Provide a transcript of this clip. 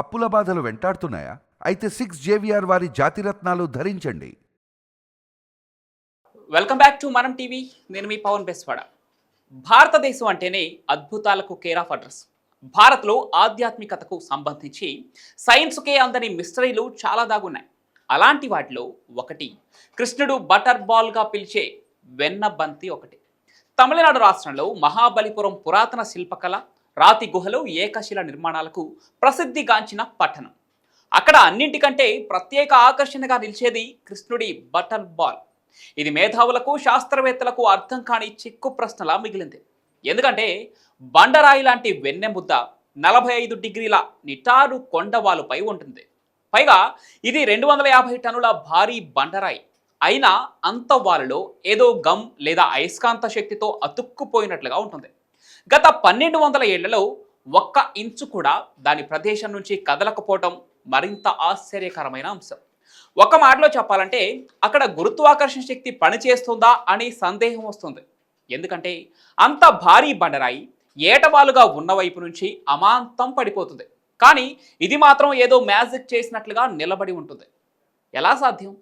అప్పుల బాధలు వెంటాడుతున్నాయా? అయితే సిక్స్ జేవిఆర్ వారి జాతిరత్నాలు ధరించండి. వెల్కమ్ బ్యాక్ టు మనం టీవీ నేను మీ పవన్ బెస్వాడ. భారతదేశం అంటేనే అద్భుతాలకు కేర్ ఆఫ్ అడ్రస్ భారత్లో ఆధ్యాత్మికతకు సంబంధించి సైన్స్కే అందని మిస్టరీలు చాలా దాగున్నాయి. అలాంటి వాటిలో ఒకటి కృష్ణుడు బటర్ బాల్గా పిలిచే వెన్న బంతి ఒకటి. తమిళనాడు రాష్ట్రంలో మహాబలిపురం పురాతన శిల్పకళ రాతి గుహలు ఏకశిల నిర్మాణాలకు ప్రసిద్ధిగాంచిన పట్టణం. అక్కడ అన్నింటికంటే ప్రత్యేక ఆకర్షణగా నిలిచేది కృష్ణుడి బటర్ బాల్. ఇది మేధావులకు శాస్త్రవేత్తలకు అర్థం కాని చిక్కు ప్రశ్నలా మిగిలింది. ఎందుకంటే బండరాయి లాంటి వెన్నెముద్ద నలభై ఐదు డిగ్రీల నిటారు కొండవాలుపై ఉంటుంది. పైగా ఇది రెండు వందల యాభై టన్నుల భారీ బండరాయి. అయినా అంత వాలులో ఏదో గమ్ లేదా అయస్కాంత శక్తితో అతుక్కుపోయినట్లుగా ఉంటుంది. గత పన్నెండు వందల ఏళ్ళలో ఒక్క ఇంచు కూడా దాని ప్రదేశం నుంచి కదలకపోవటం మరింత ఆశ్చర్యకరమైన అంశం. ఒక మాటలో చెప్పాలంటే అక్కడ గురుత్వాకర్షణ శక్తి పనిచేస్తుందా అని సందేహం వస్తుంది. ఎందుకంటే అంత భారీ బండరాయి ఏటవాలుగా ఉన్న వైపు నుంచి అమాంతం పడిపోతుంది. కానీ ఇది మాత్రం ఏదో మ్యాజిక్ చేసినట్లుగా నిలబడి ఉంటుంది. ఎలా సాధ్యం?